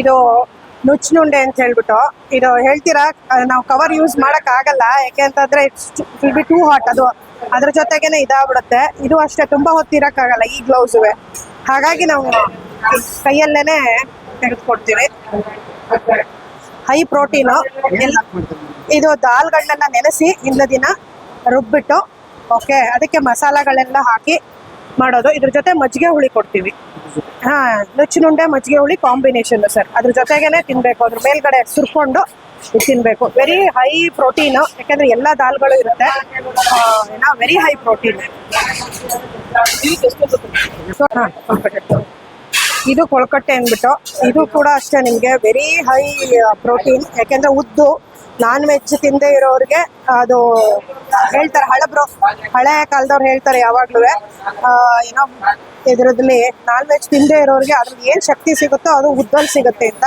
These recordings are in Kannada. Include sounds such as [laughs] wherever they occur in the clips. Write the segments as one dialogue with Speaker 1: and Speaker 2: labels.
Speaker 1: ಇದು ನುಚ್ಚುನುಂಡೆ ಅಂತ ಹೇಳ್ಬಿಟ್ಟು. ಇದು ಹೇಳ್ತೀರಾ? ನಾವು ಕವರ್ ಯೂಸ್ ಮಾಡಕ್ ಆಗಲ್ಲ ಯಾಕೆ ಅಂತಂದ್ರೆ ವಿಲ್ ಬಿ ಟೂ ಹಾಟ್ ಅದು. ಅದ್ರ ಜೊತೆಗೇನೆ ಇದಾಗ್ಬಿಡುತ್ತೆ. ಇದು ಅಷ್ಟೇ, ತುಂಬಾ ಹೊತ್ತಿರಕ್ಕಾಗಲ್ಲ ಈ ಗ್ಲೌಸುವೆ ಹಾಗಾಗಿ ನಾವು ಕೈಯಲ್ಲೇನೆ ತೆಗೆದುಕೊಡ್ತೀವಿ. ಹೈ ಪ್ರೋಟೀನು ಇದು ದಾಲ್ಗಳನ್ನೆಲ್ಲ ನೆನೆಸಿ ಇಂದ ದಿನ ರುಬ್ಬಿಟ್ಟು ಓಕೆ ಅದಕ್ಕೆ ಮಸಾಲಗಳೆಲ್ಲ ಹಾಕಿ ಮಾಡೋದು. ಇದ್ರ ಜೊತೆ ಮಜ್ಜಿಗೆ ಹುಳಿ ಕೊಡ್ತೀವಿ. ಹಾ, ನುಚ್ಚಿನುಂಡೆ ಮಜ್ಜಿಗೆ ಹುಳಿ ಕಾಂಬಿನೇಷನ್ ಸರ್. ಅದ್ರ ಜೊತೆಗೇನೆ ತಿನ್ಬೇಕು. ಅದ್ರ ಮೇಲ್ಗಡೆ ಸುರ್ಕೊಂಡು ತಿನ್ಬೇಕು. ವೆರಿ ಹೈ ಪ್ರೋಟೀನ್ ಯಾಕಂದ್ರೆ ಎಲ್ಲಾ ದಾಲ್ಗಳು ಇರುತ್ತೆ. ವೆರಿ ಹೈ ಪ್ರೋಟೀನ್ ಇದು ಕೊಳಕಟ್ಟೆ ಅಂದ್ಬಿಟ್ಟು, ಇದು ಕೂಡ ಅಷ್ಟೇ ನಿಮಗೆ ವೆರಿ ಹೈ ಪ್ರೋಟೀನ್ ಯಾಕೆಂದ್ರೆ ಉದ್ದು ನಾನ್ ವೆಜ್ ತಿಂದೇ ಇರೋರಿಗೆ ಅದು ಹೇಳ್ತಾರೆ ಹಳಬ್ರು ಹಳೆ ಕಾಲದವ್ರು ಹೇಳ್ತಾರೆ ಯಾವಾಗ್ಲೂ. ಏನೋ ಇದ್ರದ್ರಲ್ಲಿ ನಾನ್ ವೆಜ್ ತಿಂದೇ ಇರೋರಿಗೆ ಅದ್ರಲ್ಲಿ ಏನ್ ಶಕ್ತಿ ಸಿಗುತ್ತೋ ಅದು ಉದ್ದಲ್ ಸಿಗುತ್ತೆ ಅಂತ,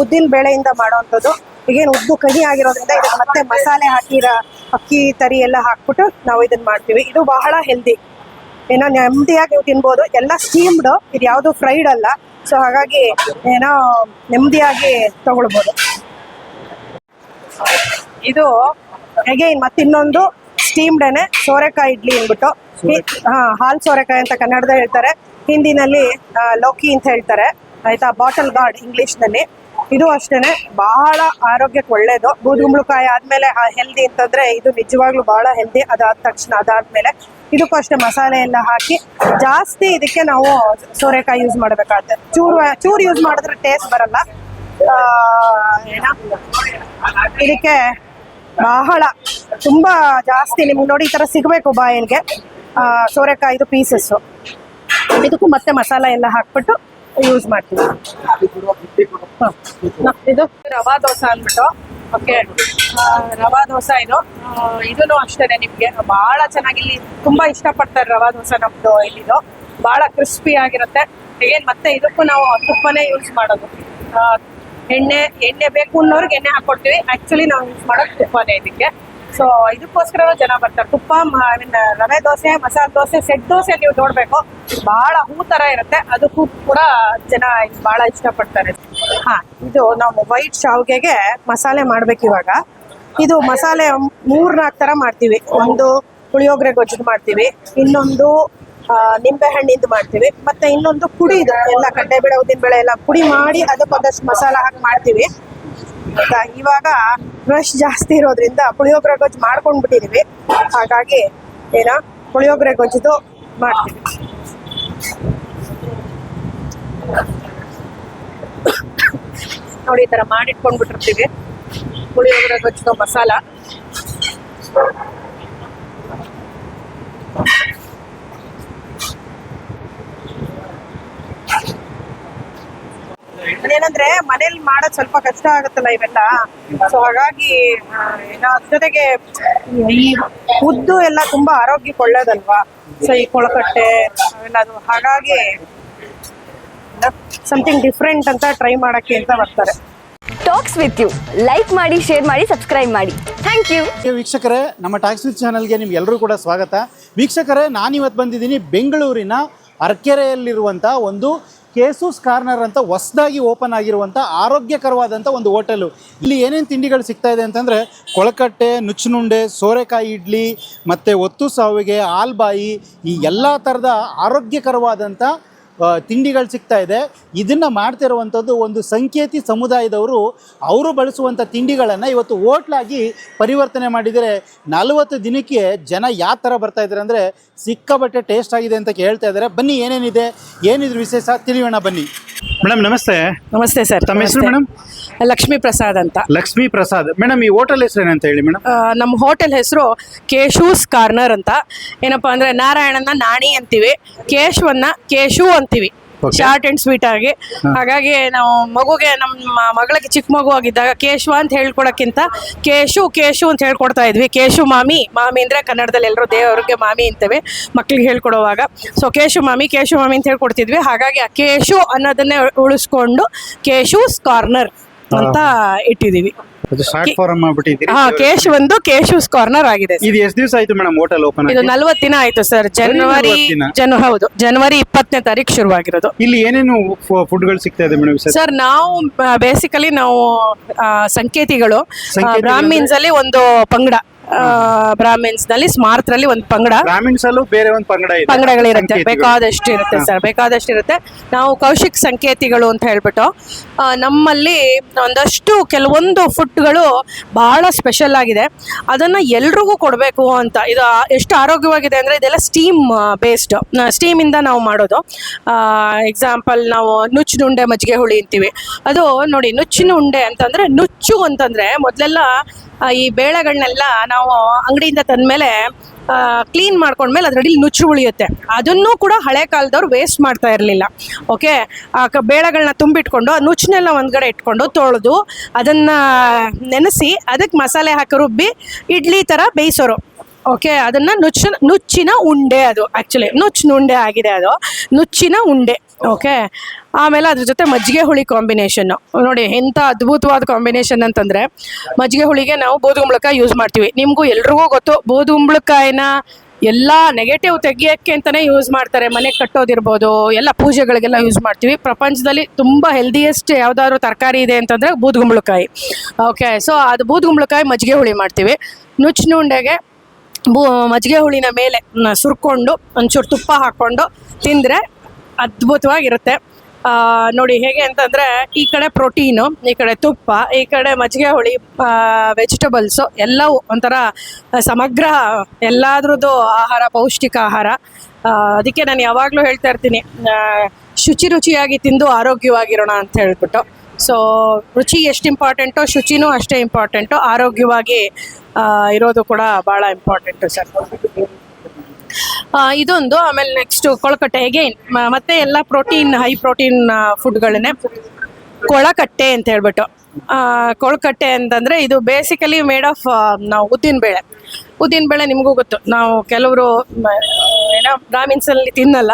Speaker 1: ಉದ್ದಿನ ಬೇಳೆಯಿಂದ ಮಾಡೋವಂಥದ್ದು ಈಗೇನು ಉದ್ದು ಕಹಿ ಆಗಿರೋದ್ರಿಂದ ಇದಕ್ಕೆ ಮತ್ತೆ ಮಸಾಲೆ ಹಾಕಿರ ಅಕ್ಕಿ, ತರಿ ಎಲ್ಲ ಹಾಕ್ಬಿಟ್ಟು ನಾವು ಇದನ್ನ ಮಾಡ್ತೀವಿ. ಇದು ಬಹಳ ಹೆಲ್ದಿ ಏನೋ ನೆಮ್ಮದಿಯಾಗಿ ನೀವು ತಿನ್ಬೋದು. ಎಲ್ಲ ಸ್ಟೀಮ್ಡ್ ಇದು ಯಾವುದು ಫ್ರೈಡ್ ಅಲ್ಲ. ಸೊ ಹಾಗಾಗಿ ಏನೋ ನೆಮ್ಮದಿಯಾಗಿ ತಗೊಳ್ಬೋದು. ಇದು ಅಗೈನ್ ಮತ್ತೆ ಇನ್ನೊಂದು ಸ್ಟೀಮ್ಡೇನೆ ಸೋರೆಕಾಯಿ ಇಡ್ಲಿ ಅಂದ್ಬಿಟ್ಟು. ಹಿ- ಹಾಲ್ ಸೋರೆಕಾಯಿ ಅಂತ ಕನ್ನಡದ ಹೇಳ್ತಾರೆ. ಹಿಂದಿನಲ್ಲಿ ಲೋಕಿ ಅಂತ ಹೇಳ್ತಾರೆ. ಆಯ್ತಾ? ಬಾಟಲ್ ಗಾರ್ಡ್ ಇಂಗ್ಲಿಷ್ನಲ್ಲಿ. ಇದು ಅಷ್ಟೇನೆ. ಬಹಳ ಆರೋಗ್ಯಕ್ಕೆ ಒಳ್ಳೇದು. ಬೂದುಗುಂಬಳಕಾಯಿ ಆದ್ಮೇಲೆ ಹೆಲ್ದಿ ಅಂತಂದ್ರೆ ಇದು ನಿಜವಾಗ್ಲೂ ಬಹಳ ಹೆಲ್ದಿ ಅದಾದ ತಕ್ಷಣ ಅದಾದ್ಮೇಲೆ ಇದಕ್ಕೂ ಅಷ್ಟೇ ಮಸಾಲೆ ಎಲ್ಲ ಹಾಕಿ. ಜಾಸ್ತಿ ಇದಕ್ಕೆ ನಾವು ಸೋರೆಕಾಯಿ ಯೂಸ್ ಮಾಡಬೇಕಾಗುತ್ತೆ. ಚೂರು ಚೂರು ಯೂಸ್ ಮಾಡಿದ್ರೆ ಟೇಸ್ಟ್ ಬರಲ್ಲ. ಇದಕ್ಕೆ ಬಹಳ ತುಂಬಾ ಜಾಸ್ತಿ ನಿಮ್ಗೆ ನೋಡಿ ಈ ತರ ಸಿಗಬೇಕು ಬಾಯಲ್ಗೆ. ಸೋರೆಕಾಯಿದು ಪೀಸಸ್ಸು ಇದಕ್ಕೂ ಮತ್ತೆ ಮಸಾಲ ಎಲ್ಲ ಹಾಕ್ಬಿಟ್ಟು ಯೂಸ್ ಮಾಡ್ತೀವಿ. ಇದು ರವಾ ದೋಸೆ ಅಂದ್ಬಿಟ್ಟು ಓಕೆ ರವಾ ದೋಸೆ ಇದು. ಇದೂ ಅಷ್ಟೇ ನಿಮ್ಗೆ. ಬಹಳ ಚೆನ್ನಾಗಿ ಇಲ್ಲಿ ತುಂಬಾ ಇಷ್ಟಪಡ್ತಾರೆ ರವಾ ದೋಸೆ ನಮ್ದು ಇಲ್ಲಿದು. ಬಹಳ ಕ್ರಿಸ್ಪಿ ಆಗಿರುತ್ತೆ. ಏನ್ ಮತ್ತೆ ಇದಕ್ಕೂ ನಾವು ತುಪ್ಪನೇ ಯೂಸ್ ಮಾಡೋದು. ಎಣ್ಣೆ ಎಣ್ಣೆ ಬೇಕು ಅನ್ನೋರ್ಗೆ ಎಣ್ಣೆ ಹಾಕೊಡ್ತೀವಿ. ಆಕ್ಚುಲಿ ನಾವು ಯೂಸ್ ಮಾಡೋದು ತುಪ್ಪನೇ ಇದಕ್ಕೆ. ಸೊ ಇದಕ್ಕೋಸ್ಕರ ಜನ ಬರ್ತಾರೆ. ತುಪ್ಪ ರವೆ ದೋಸೆ, ಮಸಾಲೆ ದೋಸೆ ಸೆಟ್ ದೋಸೆ ನೀವು ನೋಡ್ಬೇಕು. ಬಹಳ ಹೂ ತರ ಇರುತ್ತೆ. ಅದಕ್ಕೂ ಕೂಡ ಜನ ಬಹಳ ಇಷ್ಟಪಡ್ತಾರೆ. ಹಾ, ಇದು ನಾವು ವೈಟ್ ಶಾವ್ಗೆಗೆ ಮಸಾಲೆ ಮಾಡ್ಬೇಕು ಇವಾಗ. ಇದು ಮಸಾಲೆ ಮೂರ್ನಾಲ್ಕು ತರ ಮಾಡ್ತೀವಿ. ಒಂದು ಪುಳಿಯೋಗರೆ ಗೊಜ್ಜು ಮಾಡ್ತೀವಿ. ಇನ್ನೊಂದು ನಿಂಬೆ ಹಣ್ಣಿಂದು ಮಾಡ್ತೀವಿ. ಮತ್ತೆ ಇನ್ನೊಂದು ಪುಡಿ ಇದು. ಎಲ್ಲ ಉದ್ದಿನ ಬೇಳೆ ಎಲ್ಲ ಪುಡಿ ಮಾಡಿ ಅದಕ್ಕೊಂದಷ್ಟು ಮಸಾಲ ಹಾಕಿ ಮಾಡ್ತೀವಿ. ಆಯ್ತಾ? ಇವಾಗ ರಶ್ ಜಾಸ್ತಿ ಇರೋದ್ರಿಂದ ಪುಳಿಯೋಗರೆ ಗೊಜ್ಜು ಮಾಡ್ಕೊಂಡ್ಬಿಟ್ಟಿದೀವಿ. ಹಾಗಾಗಿ ಏನ ಪುಳಿಯೋಗರೆ ಗೊಜ್ಜುದು ಮಾಡ್ತೀವಿ. ನೋಡಿ, ಈ ತರ ಮಾಡಿಟ್ಕೊಂಡ್ಬಿಟ್ಟಿರ್ತೀವಿ. ಪುಳಿಯೋಗರೆ ಗೊಜ್ಜುದು ಮಸಾಲ. ಏನಂದ್ರೆ ಮನೇಲಿ ಮಾಡೋದ್ ಸ್ವಲ್ಪ ಕಷ್ಟ ಆಗುತ್ತಲ್ಲ ಇವೆಲ್ಲ. ಸೊ ಹಾಗಾಗಿ ಜೊತೆಗೆ ಈ ಉದ್ದು ಎಲ್ಲ ತುಂಬಾ ಆರೋಗ್ಯಕ್ಕೆ ಒಳ್ಳೇದಲ್ವಾ ಸೊ ಈ ಕೊಳಕಟ್ಟೆ ಅವೆಲ್ಲ ಅದು ಹಾಗಾಗಿ ಸಮಥಿಂಗ್ ಡಿಫ್ರೆಂಟ್ ಅಂತ ಟ್ರೈ ಮಾಡಕ್ಕೆ ಅಂತ ಬರ್ತಾರೆ.
Speaker 2: ಟಾಕ್ಸ್ ವಿತ್ ಯು ಲೈಕ್ ಮಾಡಿ ಶೇರ್ ಮಾಡಿ ಸಬ್ಸ್ಕ್ರೈಬ್ ಮಾಡಿ. ಥ್ಯಾಂಕ್ ಯು
Speaker 3: ವೀಕ್ಷಕರೇ ನಮ್ಮ ಟ್ಯಾಕ್ಸ್ ವಿತ್ ಚಾನಲ್ಗೆ ನಿಮ್ಗೆಲ್ಲರೂ ಕೂಡ ಸ್ವಾಗತ. ವೀಕ್ಷಕರೇ ನಾನಿವತ್ತು ಬಂದಿದ್ದೀನಿ ಬೆಂಗಳೂರಿನ ಅರ್ಕೆರೆಯಲ್ಲಿರುವಂಥ ಒಂದು ಕೇಸೂಸ್ ಕಾರ್ನರ್ ಅಂತ ಹೊಸದಾಗಿ ಓಪನ್ ಆಗಿರುವಂಥ ಆರೋಗ್ಯಕರವಾದಂಥ ಒಂದು ಹೋಟೆಲು. ಇಲ್ಲಿ ಏನೇನು ತಿಂಡಿಗಳು ಸಿಗ್ತಾ ಇದೆ ಅಂತಂದರೆ ಕೊಳಕಟ್ಟೆ, ನುಚ್ಚುನುಂಡೆ, ಸೋರೆಕಾಯಿ ಇಡ್ಲಿ, ಮತ್ತು ಒತ್ತು ಸಾವಿಗೆ ಆಲ್ಬಾಯಿ ಈ ಎಲ್ಲ ಥರದ ಆರೋಗ್ಯಕರವಾದಂಥ ತಿಂಡಿಗಳು ಸಿಗ್ತಾ ಇದೆ. ಇದನ್ನು ಮಾಡ್ತಿರುವಂಥದ್ದು ಒಂದು ಸಂಕೇತಿ ಸಮುದಾಯದವರು ಅವರು ಬಳಸುವಂಥ ತಿಂಡಿಗಳನ್ನು ಇವತ್ತು ಓಟ್ಲಾಗಿ ಪರಿವರ್ತನೆ ಮಾಡಿದರೆ ನಲವತ್ತು ದಿನಕ್ಕೆ ಜನ ಯಾವ ಥರ ಬರ್ತಾ ಇದ್ದಾರೆ ಅಂದರೆ ಸಿಕ್ಕಾಬಟ್ಟೆ ಟೇಸ್ಟ್ ಆಗಿದೆ ಅಂತ ಕೇಳ್ತಾ ಇದ್ದಾರೆ. ಬನ್ನಿ ಏನೇನಿದೆ? ಏನಿದ್ರು ವಿಶೇಷ? ತಿಳಿಯೋಣ ಬನ್ನಿ. ಮೇಡಮ್ ನಮಸ್ತೆ.
Speaker 1: ನಮಸ್ತೆ ಸರ್.
Speaker 3: ತಮ್ಮ ಹೆಸರು ಮೇಡಮ್?
Speaker 1: ಲಕ್ಷ್ಮೀ ಪ್ರಸಾದ್ ಅಂತ.
Speaker 3: ಲಕ್ಷ್ಮೀ ಪ್ರಸಾದ್. ಮೇಡಮ್ ಈ ಹೋಟೆಲ್ ಹೆಸರು ಏನಂತ ಹೇಳಿ ಮೇಡಮ್?
Speaker 1: ನಮ್ಮ ಹೋಟೆಲ್ ಹೆಸರು ಕೇಶೂಸ್ ಕಾರ್ನರ್ ಅಂತ. ಏನಪ್ಪಾ ಅಂದ್ರೆ ನಾರಾಯಣನ ನಾಣಿ ಅಂತೀವಿ. ಕೇಶವನ್ನ Keshu
Speaker 3: Okay.
Speaker 1: Short and sweet ಆಗಿ. ಹಾಗಾಗಿ ನಾವು ಮಗುಗೆ ನಮ್ಮ ಮಗಳಿಗೆ ಚಿಕ್ಕ ಮಗು ಆಗಿದ್ದಾಗ ಕೇಶವ ಅಂತ ಹೇಳ್ಕೊಡಕ್ಕಿಂತ ಕೇಶು ಕೇಶು ಅಂತ ಹೇಳ್ಕೊಡ್ತಾ ಇದ್ವಿ. ಕೇಶು ಮಾಮಿ ಮಾಮಿ ಅಂದ್ರೆ ಕನ್ನಡದಲ್ಲಿ ಎಲ್ಲರೂ ದೇವರಿಗೆ ಮಾಮಿ ಅಂತೇವೆ ಮಕ್ಳಿಗೆ ಹೇಳ್ಕೊಡೋವಾಗ. ಸೊ ಕೇಶು ಮಾಮಿ ಕೇಶು ಮಾಮಿ ಅಂತ ಹೇಳ್ಕೊಡ್ತಿದ್ವಿ. ಹಾಗಾಗಿ ಆ ಕೇಶು ಅನ್ನೋದನ್ನೇ ಉಳಿಸ್ಕೊಂಡು ಕೇಶು ಕಾರ್ನರ್ ಅಂತ ಇಟ್ಟಿದೀವಿ.
Speaker 3: ಅದು ಶಾರ್ಟ್ ಫಾರಂ ಮಾಡ್ಬಿಟ್ಟಿದ್ದೀರಿ.
Speaker 1: ಹಾ ಕೇಶ್ ಒಂದು ಕೇಶವ್ಸ್ ಕಾರ್ನರ್ ಆಗಿದೆ sir.
Speaker 3: ಇದು ಎಷ್ಟು ದಿವಸ ಆಯ್ತು ಮೇಡಮ್ ಹೋಟೆಲ್ ಓಪನ್
Speaker 1: ಇದು ನಲ್ವತ್ತು ದಿನ ಆಯ್ತು ಸರ್ ಜನವರಿ
Speaker 3: ನಲ್ವತ್ತು ದಿನ?
Speaker 1: ಜನ ಹೌದು ಜನವರಿ ಇಪ್ಪತ್ತನೇ ತಾರೀಕು ಶುರುವಾಗಿರೋದು.
Speaker 3: ಇಲ್ಲಿ ಏನೇನು ಫುಡ್ಗಳು ಸಿಗ್ತಾ ಇದೆ ಮೇಡಮ್ ಸರ್?
Speaker 1: ನಾವು ಬೇಸಿಕಲಿ ನಾವು ಆ, ಸಂಕೇತಿಗಳು
Speaker 3: ಸಂಕೇತಿಗಳು
Speaker 1: ಬ್ರಾಹ್ಮಿನ್ಸ್ ಅಲ್ಲಿ ಒಂದು ಪಂಗಡ. ಬ್ರಾಹ್ಮಿನ್ಸ್ನಲ್ಲಿ ಸ್ಮಾರ್ತರಲ್ಲಿ ಒಂದು ಪಂಗಡ.
Speaker 3: ಬ್ರಾಹ್ಮಿನ್ಸ್ ಅಲ್ಲೂ ಬೇರೆ ಒಂದು ಪಂಗಡ ಇದೆ.
Speaker 1: ಪಂಗಡಗಳಿರುತ್ತೆ. ಬೇಕಾದಷ್ಟು ಇರುತ್ತೆ ಸರ್ ಬೇಕಾದಷ್ಟು ಇರುತ್ತೆ ನಾವು ಕೌಶಿಕ್ ಸಂಕೇತಿಗಳು ಅಂತ ಹೇಳ್ಬಿಟ್ಟು ನಮ್ಮಲ್ಲಿ ಒಂದಷ್ಟು ಕೆಲವೊಂದು ಫುಡ್ಗಳು ಬಹಳ ಸ್ಪೆಷಲ್ ಆಗಿದೆ. ಅದನ್ನ ಎಲ್ರಿಗೂ ಕೊಡಬೇಕು ಅಂತ ಇದು ಎಷ್ಟು ಆರೋಗ್ಯವಾಗಿದೆ ಅಂದ್ರೆ ಇದೆಲ್ಲ ಸ್ಟೀಮ್ ಬೇಸ್ಡ್ ಸ್ಟೀಮ್ ಇಂದ ನಾವು ಮಾಡೋದು. ಎಕ್ಸಾಂಪಲ್ ನಾವು ನುಚ್ಚು ಉಂಡೆ ಮಜ್ಜಿಗೆ ಹುಳಿ ಅಂತೀವಿ. ಅದು ನೋಡಿ ನುಚ್ಚಿನ ಉಂಡೆ ಅಂತಂದ್ರೆ ನುಚ್ಚು ಅಂತಂದ್ರೆ ಮೊದಲೆಲ್ಲ ಈ ಬೇಳೆಗಳನ್ನೆಲ್ಲ ನಾವು ಅಂಗಡಿಯಿಂದ ತಂದ್ಮೇಲೆ ಕ್ಲೀನ್ ಮಾಡ್ಕೊಂಡ್ಮೇಲೆ ಅದರಲ್ಲಿ ನುಚ್ಚು ಉಳಿಯುತ್ತೆ. ಅದನ್ನು ಕೂಡ ಹಳೆ ಕಾಲದವ್ರು ವೇಸ್ಟ್ ಮಾಡ್ತಾ ಇರಲಿಲ್ಲ. ಓಕೆ ಆ, ಕ- ಬೇಳೆಗಳನ್ನ ತುಂಬಿಟ್ಕೊಂಡು ಆ ನುಚ್ಚನ್ನೆಲ್ಲ ಒಂದ್ಗಡೆ ಇಟ್ಕೊಂಡು ತೊಳೆದು ಅದನ್ನ ನೆನೆಸಿ ಅದಕ್ಕೆ ಮಸಾಲೆ ಹಾಕಿ ರುಬ್ಬಿ ಇಡ್ಲಿ ಥರ ಬೇಯಿಸೋರು. ಓಕೆ ಅದನ್ನ ನುಚ್ಚ, ನುಚ್ಚಿನ ಉಂಡೆ ಅದು. ಆ್ಯಕ್ಚುಲಿ ನುಚ್ಚಿನ ಉಂಡೆ ಆಗಿದೆ ಅದು. ನುಚ್ಚಿನ ಉಂಡೆ. ಓಕೆ ಆಮೇಲೆ ಅದ್ರ ಜೊತೆ ಮಜ್ಜಿಗೆ ಹುಳಿ ಕಾಂಬಿನೇಷನ್ನು ನೋಡಿ ಎಂಥ ಅದ್ಭುತವಾದ ಕಾಂಬಿನೇಷನ್ ಅಂತಂದರೆ, ಮಜ್ಜಿಗೆ ಹುಳಿಗೆ ನಾವು ಬೂದುಗುಂಬಳಕಾಯಿ ಯೂಸ್ ಮಾಡ್ತೀವಿ. ನಿಮಗೂ ಎಲ್ರಿಗೂ ಗೊತ್ತು ಬೂದುಗುಂಬಳಕಾಯಿನ ಎಲ್ಲ ನೆಗೆಟಿವ್ ತೆಗಿಯೋಕ್ಕೆ ಅಂತಲೇ ಯೂಸ್ ಮಾಡ್ತಾರೆ. ಮನೆ ಕಟ್ಟೋದಿರ್ಬೋದು, ಎಲ್ಲ ಪೂಜೆಗಳಿಗೆಲ್ಲ ಯೂಸ್ ಮಾಡ್ತೀವಿ. ಪ್ರಪಂಚದಲ್ಲಿ ತುಂಬ ಹೆಲ್ದಿಯೆಸ್ಟ್ ಯಾವ್ದಾದ್ರು ತರಕಾರಿ ಇದೆ ಅಂತಂದರೆ ಬೂದುಗುಂಬಳಕಾಯಿ ಓಕೆ ಸೊ ಅದು ಬೂದುಗುಂಬಳಕಾಯಿ ಮಜ್ಜಿಗೆ ಹುಳಿ ಮಾಡ್ತೀವಿ. ನುಚ್ಚುನುಂಡೆಗೆ ಬೂ ಮಜ್ಜಿಗೆ ಹುಳಿನ ಮೇಲೆ ಸುರ್ಕೊಂಡು, ಒಂಚೂರು ತುಪ್ಪ ಹಾಕ್ಕೊಂಡು ತಿಂದರೆ ಅದ್ಭುತವಾಗಿರುತ್ತೆ. ನೋಡಿ ಹೇಗೆ ಅಂತಂದರೆ ಈ ಕಡೆ ಪ್ರೋಟೀನು, ಈ ಕಡೆ ತುಪ್ಪ, ಈ ಕಡೆ ಮಜ್ಜಿಗೆ ಹುಳಿ ವೆಜಿಟಬಲ್ಸು ಎಲ್ಲವೂ ಒಂಥರ ಸಮಗ್ರ ಎಲ್ಲಾದ್ರದ್ದು ಆಹಾರ, ಪೌಷ್ಟಿಕ ಆಹಾರ. ಅದಕ್ಕೆ ನಾನು ಯಾವಾಗಲೂ ಹೇಳ್ತಾ ಇರ್ತೀನಿ ಶುಚಿ ರುಚಿಯಾಗಿ ತಿಂದು ಆರೋಗ್ಯವಾಗಿರೋಣ ಅಂತ ಹೇಳ್ಬಿಟ್ಟು. ಸೊ ರುಚಿ ಎಷ್ಟು ಇಂಪಾರ್ಟೆಂಟೋ ಶುಚಿನೂ ಅಷ್ಟೇ ಇಂಪಾರ್ಟೆಂಟು ಆರೋಗ್ಯವಾಗಿ ಇರೋದು ಕೂಡ ಭಾಳ ಇಂಪಾರ್ಟೆಂಟು ಸರ್. ಇದೊಂದು, ಆಮೇಲೆ ನೆಕ್ಸ್ಟ್ ಕೊಳಕಟ್ಟೆ. ಅಗೈನ್ ಮತ್ತೆ ಎಲ್ಲ ಪ್ರೋಟೀನ್ ಹೈ ಪ್ರೋಟೀನ್ ಫುಡ್ಗಳನ್ನೇ ಕೊಳಕಟ್ಟೆ ಅಂತ ಹೇಳ್ಬಿಟ್ಟು. ಕೊಳಕಟ್ಟೆ ಅಂತಂದ್ರೆ ಇದು ಬೇಸಿಕಲಿ ಮೇಡ್ ಆಫ್ ನಾವು ಉದ್ದಿನ ಬೇಳೆ ಉದ್ದಿನ ಬೇಳೆ ನಿಮಗೂ ಗೊತ್ತು. ನಾವು ಕೆಲವರು ಏನೋ ಬ್ರಾಹ್ಮಿನ್ಸಲ್ಲಿ ತಿನ್ನಲ್ಲ.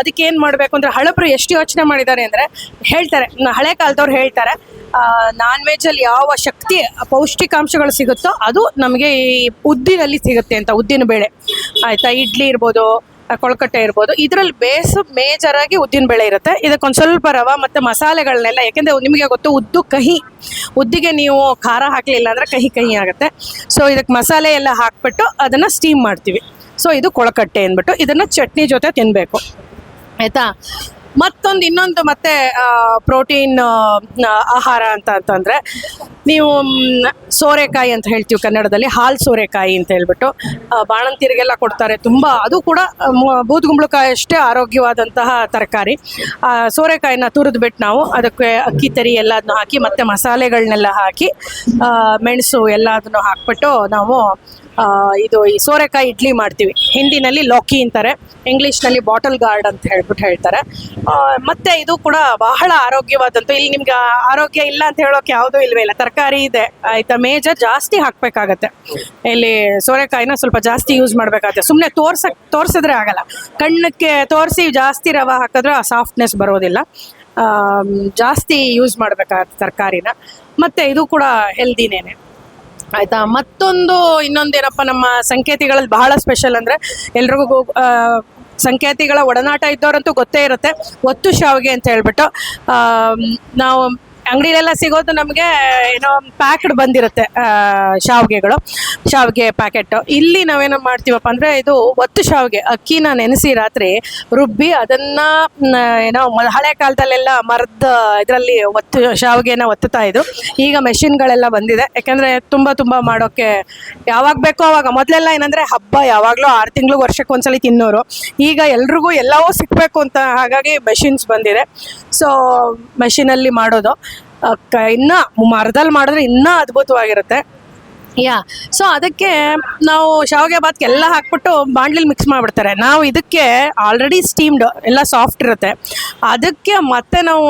Speaker 1: ಅದಕ್ಕೆ ಏನು ಮಾಡಬೇಕು ಅಂದರೆ ಹಳಬ್ರು ಎಷ್ಟು ಯೋಚನೆ ಮಾಡಿದ್ದಾರೆ ಅಂದರೆ ಹೇಳ್ತಾರೆ. ಹಳೆ ಕಾಲದವ್ರು ಹೇಳ್ತಾರೆ ನಾನ್ ವೆಜ್ಜಲ್ಲಿ ಯಾವ ಶಕ್ತಿ, ಪೌಷ್ಟಿಕಾಂಶಗಳು ಸಿಗುತ್ತೋ ಅದು ನಮಗೆ ಈ ಉದ್ದಿನಲ್ಲಿ ಸಿಗುತ್ತೆ ಅಂತ, ಉದ್ದಿನ ಬೇಳೆ. ಆಯಿತಾ, ಇಡ್ಲಿ ಇರ್ಬೋದು ಕೊಳಕಟ್ಟೆ ಇರ್ಬೋದು, ಇದರಲ್ಲಿ ಬೇಸ್ ಮೇಜರ್ ಆಗಿ ಉದ್ದಿನ ಬೇಳೆ ಇರುತ್ತೆ. ಇದಕ್ಕೊಂದು ಸ್ವಲ್ಪ ರವ ಮತ್ತು ಮಸಾಲೆಗಳನ್ನೆಲ್ಲ ಯಾಕೆಂದರೆ ನಿಮಗೆ ಗೊತ್ತು ಉದ್ದು ಕಹಿ. ಉದ್ದಿಗೆ ನೀವು ಖಾರ ಹಾಕಲಿಲ್ಲ ಅಂದರೆ ಕಹಿ ಕಹಿ ಆಗುತ್ತೆ. ಸೊ ಇದಕ್ಕೆ ಮಸಾಲೆ ಎಲ್ಲ ಹಾಕ್ಬಿಟ್ಟು ಅದನ್ನು ಸ್ಟೀಮ್ ಮಾಡ್ತೀವಿ. ಸೊ ಇದು ಕೊಳಕಟ್ಟೆ ಅಂದ್ಬಿಟ್ಟು ಇದನ್ನು ಚಟ್ನಿ ಜೊತೆ ತಿನ್ನಬೇಕು ಆಯಿತಾ? ಮತ್ತೊಂದು ಇನ್ನೊಂದು ಮತ್ತೆ ಪ್ರೋಟೀನ್ ಆಹಾರ ಅಂತ ಅಂತಂದರೆ, ನೀವು ಸೋರೆಕಾಯಿ ಅಂತ ಹೇಳ್ತೀವಿ ಕನ್ನಡದಲ್ಲಿ, ಹಾಲು ಸೋರೆಕಾಯಿ ಅಂತ ಹೇಳ್ಬಿಟ್ಟು. ಬಾಣಂತಿರಿಗೆಲ್ಲ ಕೊಡ್ತಾರೆ. ತುಂಬ, ಅದು ಕೂಡ ಬೂದುಗುಂಬಳಕಾಯಿ ಅಷ್ಟೇ ಆರೋಗ್ಯವಾದಂತಹ ತರಕಾರಿ. ಸೋರೆಕಾಯಿನ ತುರಿದ್ಬಿಟ್ಟು ನಾವು ಅದಕ್ಕೆ ಅಕ್ಕಿ ತರಿ ಎಲ್ಲದನ್ನು ಹಾಕಿ, ಮತ್ತು ಮಸಾಲೆಗಳನ್ನೆಲ್ಲ ಹಾಕಿ ಮೆಣಸು ಎಲ್ಲದನ್ನು ಹಾಕ್ಬಿಟ್ಟು ನಾವು ಇದು ಈ ಸೋರೆಕಾಯಿ ಇಡ್ಲಿ ಮಾಡ್ತೀವಿ. ಹಿಂದಿನಲ್ಲಿ ಲೋಕಿ ಅಂತಾರೆ. ಇಂಗ್ಲೀಷ್ನಲ್ಲಿ ಬಾಟಲ್ ಗಾರ್ಡ್ ಅಂತ ಹೇಳ್ಬಿಟ್ಟು ಹೇಳ್ತಾರೆ. ಮತ್ತೆ ಇದು ಕೂಡ ಬಹಳ ಆರೋಗ್ಯವಾದಂತ ಇಲ್ಲಿ ನಿಮ್ಗೆ ಆರೋಗ್ಯ ಇಲ್ಲ ಅಂತ ಹೇಳೋಕೆ ಯಾವುದೂ ಇಲ್ವೇ ಇಲ್ಲ. ತರಕಾರಿ ಇದೆ. ಆಯ್ತಾ? ಮೇಜರ್ ಜಾಸ್ತಿ ಹಾಕ್ಬೇಕಾಗತ್ತೆ. ಇಲ್ಲಿ ಸೋರೆಕಾಯಿನ ಸ್ವಲ್ಪ ಜಾಸ್ತಿ ಯೂಸ್ ಮಾಡಬೇಕಾಗತ್ತೆ. ಸುಮ್ಮನೆ ತೋರ್ಸ, ತೋರಿಸಿದ್ರೆ ಆಗಲ್ಲ. ಕಣ್ಣಕ್ಕೆ ತೋರಿಸಿ ಜಾಸ್ತಿ ರವೆ ಹಾಕಿದ್ರೆ ಆ ಸಾಫ್ಟ್ನೆಸ್ ಬರೋದಿಲ್ಲ. ಜಾಸ್ತಿ ಯೂಸ್ ಮಾಡಬೇಕಾಗತ್ತೆ ತರಕಾರಿನ. ಮತ್ತು ಇದು ಕೂಡ ಹೆಲ್ದಿನೇನೆ ಆಯ್ತಾ? ಮತ್ತೊಂದು ಇನ್ನೊಂದೇನಪ್ಪ ನಮ್ಮ ಸಂಕೇತಿಗಳಲ್ಲಿ ಬಹಳ ಸ್ಪೆಷಲ್ ಅಂದರೆ ಎಲ್ರಿಗೂ ಸಂಕೇತಿಗಳ ಒಡನಾಟ ಇದ್ದವರಂತೂ ಗೊತ್ತೇ ಇರುತ್ತೆ. ಒತ್ತು ಶಾವಿಗೆ ಅಂತ ಹೇಳ್ಬಿಟ್ಟು ನಾವು ಅಂಗಡಿಲೆಲ್ಲ ಸಿಗೋದು ನಮಗೆ ಏನೋ ಪ್ಯಾಕ್ಡ್ ಬಂದಿರುತ್ತೆ ಶಾವಿಗೆಗಳು, ಶಾವಿಗೆ ಪ್ಯಾಕೆಟ್ಟು ಇಲ್ಲಿ ನಾವೇನು ಮಾಡ್ತೀವಪ್ಪ ಅಂದರೆ ಇದು ಒತ್ತು ಶಾವಿಗೆ, ಅಕ್ಕಿನ ನೆನೆಸಿ ರಾತ್ರಿ ರುಬ್ಬಿ ಅದನ್ನು ಏನೋ ಹಳೆ ಕಾಲದಲ್ಲೆಲ್ಲ ಮರದ ಇದರಲ್ಲಿ ಒತ್ತು ಶಾವಿಗೆನ ಒತ್ತುತ್ತಾ ಇದ್ರು ಈಗ ಮೆಷಿನ್ಗಳೆಲ್ಲ ಬಂದಿದೆ. ಯಾಕೆಂದರೆ ತುಂಬ ತುಂಬ ಮಾಡೋಕ್ಕೆ ಯಾವಾಗ ಬೇಕೋ ಅವಾಗ. ಮೊದಲೆಲ್ಲ ಏನಂದರೆ ಹಬ್ಬ ಯಾವಾಗಲೂ ಆರು ತಿಂಗಳು ವರ್ಷಕ್ಕೆ ಒಂದ್ಸಲಿ ತಿನ್ನೋರು. ಈಗ ಎಲ್ರಿಗೂ ಎಲ್ಲವೂ ಸಿಕ್ಕಬೇಕು ಅಂತ ಹಾಗಾಗಿ ಮೆಷಿನ್ಸ್ ಬಂದಿದೆ. ಸೊ ಮೆಷಿನಲ್ಲಿ ಮಾಡೋದು. ಇನ್ನೂ ಮರದಲ್ಲಿ ಮಾಡಿದ್ರೆ ಇನ್ನ ಅದ್ಭುತವಾಗಿರುತ್ತೆ. ಯಾ ಸೊ ಅದಕ್ಕೆ ನಾವು ಶಾವಿಗೆ ಬಾತ್ಗೆ ಎಲ್ಲ ಹಾಕ್ಬಿಟ್ಟು ಬಾಂಡ್ಲಿಲಿ ಮಿಕ್ಸ್ ಮಾಡಿಬಿಡ್ತಾರೆ. ನಾವು ಇದಕ್ಕೆ ಆಲ್ರೆಡಿ ಸ್ಟೀಮ್ಡ್ ಎಲ್ಲ ಸಾಫ್ಟ್ ಇರುತ್ತೆ. ಅದಕ್ಕೆ ಮತ್ತೆ ನಾವು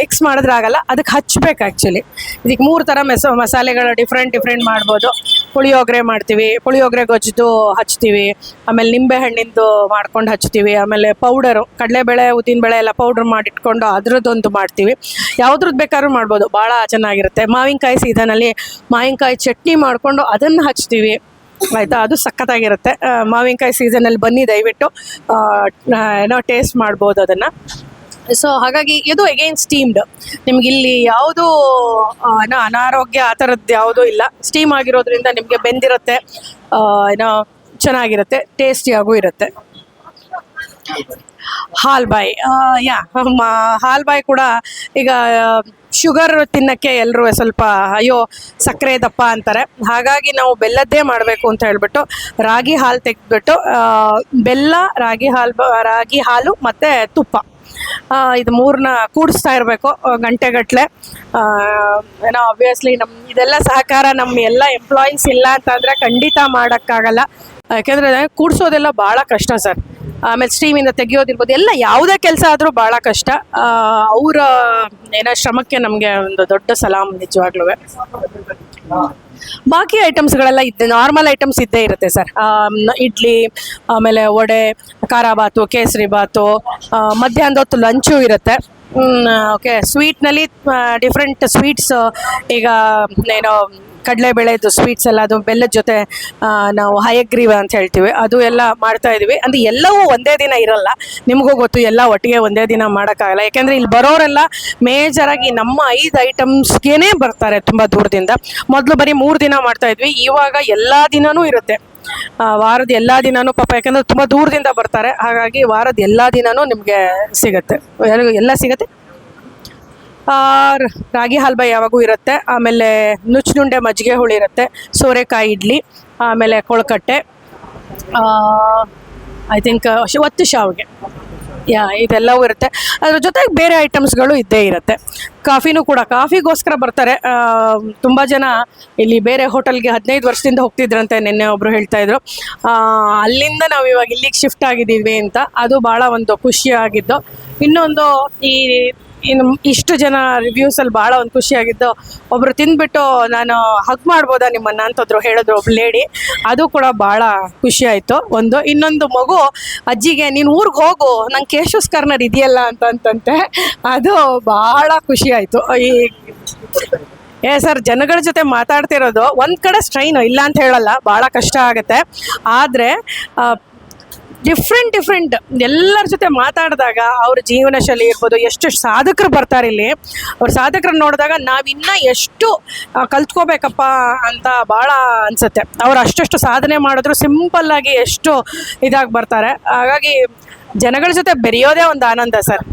Speaker 1: ಮಿಕ್ಸ್ ಮಾಡಿದ್ರೆ ಆಗಲ್ಲ ಅದಕ್ಕೆ ಹಚ್ಬೇಕು ಆ್ಯಕ್ಚುಲಿ ಇದಕ್ಕೆ ಮೂರು ಥರ ಮೆಸ, ಮಸಾಲೆಗಳು ಡಿಫ್ರೆಂಟ್ ಡಿಫ್ರೆಂಟ್ ಮಾಡ್ಬೋದು. ಪುಳಿಯೋಗರೆ ಮಾಡ್ತೀವಿ. ಪುಳಿಯೋಗರೆ ಗೊಜ್ಜು ಹಚ್ತೀವಿ. ಆಮೇಲೆ ನಿಂಬೆ ಹಣ್ಣಿಂದು ಮಾಡ್ಕೊಂಡು ಹಚ್ತೀವಿ. ಆಮೇಲೆ ಪೌಡರು, ಕಡಲೆಬೇಳೆ ಉದ್ದಿನಬೇಳೆ ಎಲ್ಲ ಪೌಡ್ರ್ ಮಾಡಿಟ್ಕೊಂಡು ಅದ್ರದ್ದೊಂದು ಮಾಡ್ತೀವಿ. ಯಾವುದ್ರದ್ದು ಬೇಕಾದ್ರೂ ಮಾಡ್ಬೋದು. ಭಾಳ ಚೆನ್ನಾಗಿರುತ್ತೆ. ಮಾವಿನಕಾಯಿ ಸೀಸನಲ್ಲಿ ಮಾವಿನಕಾಯಿ ಚಟ್ನಿ ಮಾಡಿಕೊಂಡು ಅದನ್ನು ಹಚ್ತೀವಿ. ಆಯಿತಾ? ಅದು ಸಖತ್ತಾಗಿರುತ್ತೆ. ಮಾವಿನಕಾಯಿ ಸೀಸನಲ್ಲಿ ಬನ್ನಿ ದಯವಿಟ್ಟು. ಏನೋ ಟೇಸ್ಟ್ ಮಾಡ್ಬೋದು ಅದನ್ನು. ಸೊ ಹಾಗಾಗಿ ಇದು ಅಗೈನ್ ಸ್ಟೀಮ್ಡ್ ನಿಮ್ಗೆ ಇಲ್ಲಿ ಯಾವುದು ಏನೋ ಅನಾರೋಗ್ಯ ಆ ಥರದ್ದು ಯಾವುದೂ ಇಲ್ಲ. ಸ್ಟೀಮ್ ಆಗಿರೋದ್ರಿಂದ ನಿಮಗೆ ಬೆಂದಿರುತ್ತೆ. ಏನೋ ಚೆನ್ನಾಗಿರುತ್ತೆ. ಟೇಸ್ಟಿಯಾಗೂ ಇರುತ್ತೆ. ಹಾಲ್ ಬಾಯ್ ಯಾ ಹಾಲ್ ಬಾಯ್ ಕೂಡ ಈಗ ಶುಗರ್ ತಿನ್ನಕ್ಕೆ ಎಲ್ಲರೂ ಸ್ವಲ್ಪ, ಅಯ್ಯೋ, ಸಕ್ಕರೆ ದಪ್ಪ ಅಂತಾರೆ. ಹಾಗಾಗಿ ನಾವು ಬೆಲ್ಲದ್ದೇ ಮಾಡಬೇಕು ಅಂತ ಹೇಳ್ಬಿಟ್ಟು ರಾಗಿ ಹಾಲು ತೆಗೆದ್ಬಿಟ್ಟು ಬೆಲ್ಲ, ರಾಗಿ ಹಾಲು ರಾಗಿ ಹಾಲು ಮತ್ತು ತುಪ್ಪ. ಇದು ಮೂರನ್ನ ಕೂಡಿಸ್ತಾ ಇರಬೇಕು ಗಂಟೆಗಟ್ಟಲೆ ಏನೋ ಆಬ್ವಿಯಸ್ಲಿ ನಮ್ಮ ಇದೆಲ್ಲ ಸಹಕಾರ ನಮ್ಮ ಎಲ್ಲ ಎಂಪ್ಲಾಯೀಸ್ ಇಲ್ಲ ಅಂತಂದರೆ ಖಂಡಿತ ಮಾಡೋಕ್ಕಾಗಲ್ಲ. ಯಾಕೆಂದರೆ ಕೂಡಿಸೋದೆಲ್ಲ ಭಾಳ ಕಷ್ಟ ಸರ್. ಆಮೇಲೆ ಸ್ಟೀಮಿಂದ ತೆಗಿಯೋದಿರ್ಬೋದು, ಎಲ್ಲ ಯಾವುದೇ ಕೆಲಸ ಆದರೂ ಭಾಳ ಕಷ್ಟ. ಅವರ, ಏನೋ, ಶ್ರಮಕ್ಕೆ ನಮಗೆ ಒಂದು ದೊಡ್ಡ ಸಲಾಮ್ ನಿಜವಾಗ್ಲೂ. ಬಾಕಿ ಐಟಮ್ಸ್ಗಳೆಲ್ಲ ಇದ್ದೆ ನಾರ್ಮಲ್ ಐಟಮ್ಸ್ ಇದ್ದೇ ಇರುತ್ತೆ ಸರ್. ಇಡ್ಲಿ, ಆಮೇಲೆ ವಡೆ, ಖಾರ ಬಾತು, ಕೇಸರಿ ಬಾತು ಮಧ್ಯಾಹ್ನದ ಹೊತ್ತು ಲಂಚು ಇರುತ್ತೆ. ಓಕೆ ಸ್ವೀಟ್ನಲ್ಲಿ ಡಿಫ್ರೆಂಟ್ ಸ್ವೀಟ್ಸ್ ಈಗ, ಏನೋ ಕಡಲೆಬೇಳೆದು ಸ್ವೀಟ್ಸ್ ಎಲ್ಲ, ಅದು ಬೆಲ್ಲದ ಜೊತೆ ನಾವು ಹಯಗ್ರೀವ ಅಂತ ಹೇಳ್ತೀವಿ. ಅದು ಎಲ್ಲ ಮಾಡ್ತಾ ಇದೀವಿ. ಅಂದರೆ ಎಲ್ಲವೂ ಒಂದೇ ದಿನ ಇರಲ್ಲ. ನಿಮಗೂ ಗೊತ್ತು, ಎಲ್ಲ ಒಟ್ಟಿಗೆ ಒಂದೇ ದಿನ ಮಾಡೋಕ್ಕಾಗಲ್ಲ. ಯಾಕೆಂದರೆ ಇಲ್ಲಿ ಬರೋರೆಲ್ಲ ಮೇಜರಾಗಿ ನಮ್ಮ ಐದು ಐಟಮ್ಸ್ಗೇನೆ ಬರ್ತಾರೆ ತುಂಬ ದೂರದಿಂದ. ಮೊದಲು ಬರೀ ಮೂರು ದಿನ ಮಾಡ್ತಾ ಇದ್ವಿ. ಇವಾಗ ಎಲ್ಲ ದಿನವೂ ಇರುತ್ತೆ. ವಾರದ ಎಲ್ಲ ದಿನವೂ ಪಾಪ, ಯಾಕಂದ್ರೆ ತುಂಬ ದೂರದಿಂದ ಬರ್ತಾರೆ. ಹಾಗಾಗಿ ವಾರದ ಎಲ್ಲ ದಿನವೂ ನಿಮಗೆ ಸಿಗುತ್ತೆ. ಎಲ್ಲ- ಸಿಗುತ್ತೆ? ರಾಗಿ ಹಲ್ವ ಯಾವಾಗೂ ಇರುತ್ತೆ. ಆಮೇಲೆ ನುಚ್ಚುನುಂಡೆ ಮಜ್ಜಿಗೆ ಹುಳಿ ಇರುತ್ತೆ. ಸೋರೆಕಾಯಿ ಇಡ್ಲಿ, ಆಮೇಲೆ ಕೊಳಕಟ್ಟೆ ಐ ಥಿಂಕ್ ಒತ್ತು ಶಾವಿಗೆ. ಯಾ, ಇದೆಲ್ಲವೂ ಇರುತ್ತೆ. ಅದ್ರ ಜೊತೆಗೆ ಬೇರೆ ಐಟಮ್ಸ್ಗಳು ಇದ್ದೇ ಇರುತ್ತೆ. ಕಾಫಿನೂ ಕೂಡ, ಕಾಫಿಗೋಸ್ಕರ ಬರ್ತಾರೆ. ತುಂಬ ಜನ ಇಲ್ಲಿ ಬೇರೆ ಹೋಟೆಲ್ಗೆ ಹದಿನೈದು ವರ್ಷದಿಂದ ಹೋಗ್ತಿದ್ರಂತೆ ನಿನ್ನೆ ಒಬ್ಬರು ಹೇಳ್ತಾ ಇದ್ರು. ಅಲ್ಲಿಂದ ನಾವು ಇವಾಗ ಇಲ್ಲಿಗೆ ಶಿಫ್ಟ್ ಆಗಿದ್ದೀವಿ ಅಂತ. ಅದು ಭಾಳ ಒಂದು ಖುಷಿಯಾಗಿದ್ದು ಇನ್ನೊಂದು ಈ ಇನ್ನು ಇಷ್ಟು ಜನ ರಿವ್ಯೂಸಲ್ಲಿ ಭಾಳ ಒಂದು ಖುಷಿಯಾಗಿದ್ದು ಒಬ್ಬರು ತಿಂದ್ಬಿಟ್ಟು ನಾನು ಹಗ್ ಮಾಡ್ಬೋದಾ ನಿಮ್ಮನ್ನ ಅಂತಂದ್ರು ಹೇಳಿದ್ರು ಒಬ್ಬ ಲೇಡಿ ಅದು ಕೂಡ ಭಾಳ ಖುಷಿ ಆಯಿತು. ಒಂದು, ಇನ್ನೊಂದು ಮಗು, ಅಜ್ಜಿಗೆ, ನೀನು ಊರಿಗೆ ಹೋಗು, ನಂಗೆ ಕೇಶಸ್ ಕಾರ್ನರ್ ಇದೆಯಲ್ಲ ಅಂತಂತಂತೆ ಅದು ಭಾಳ ಖುಷಿ ಆಯಿತು. ಈ ಏ ಸರ್, ಜನಗಳ ಜೊತೆ ಮಾತಾಡ್ತಿರೋದು ಒಂದು ಕಡೆ ಸ್ಟ್ರೈನು ಇಲ್ಲ ಅಂತ ಹೇಳಲ್ಲ, ಭಾಳ ಕಷ್ಟ ಆಗುತ್ತೆ. ಆದರೆ ಡಿಫ್ರೆಂಟ್ ಡಿಫ್ರೆಂಟ್ ಎಲ್ಲರ ಜೊತೆ ಮಾತಾಡಿದಾಗ ಅವ್ರ ಜೀವನ ಶೈಲಿ ಇರ್ಬೋದು, ಎಷ್ಟು ಸಾಧಕರು ಬರ್ತಾರೆ ಇಲ್ಲಿ. ಅವ್ರ ಸಾಧಕರನ್ನ ನೋಡಿದಾಗ ನಾವಿನ್ನ ಎಷ್ಟು ಕಲ್ತ್ಕೋಬೇಕಪ್ಪ ಅಂತ ಭಾಳ ಅನ್ಸುತ್ತೆ. ಅವ್ರು ಅಷ್ಟಷ್ಟು ಸಾಧನೆ ಮಾಡಿದ್ರು ಸಿಂಪಲ್ ಆಗಿ ಎಷ್ಟು ಇದಾಗಿ ಬರ್ತಾರೆ. ಹಾಗಾಗಿ ಜನಗಳ ಜೊತೆ ಬೆರೆಯೋದೇ ಒಂದು ಆನಂದ ಸರ್.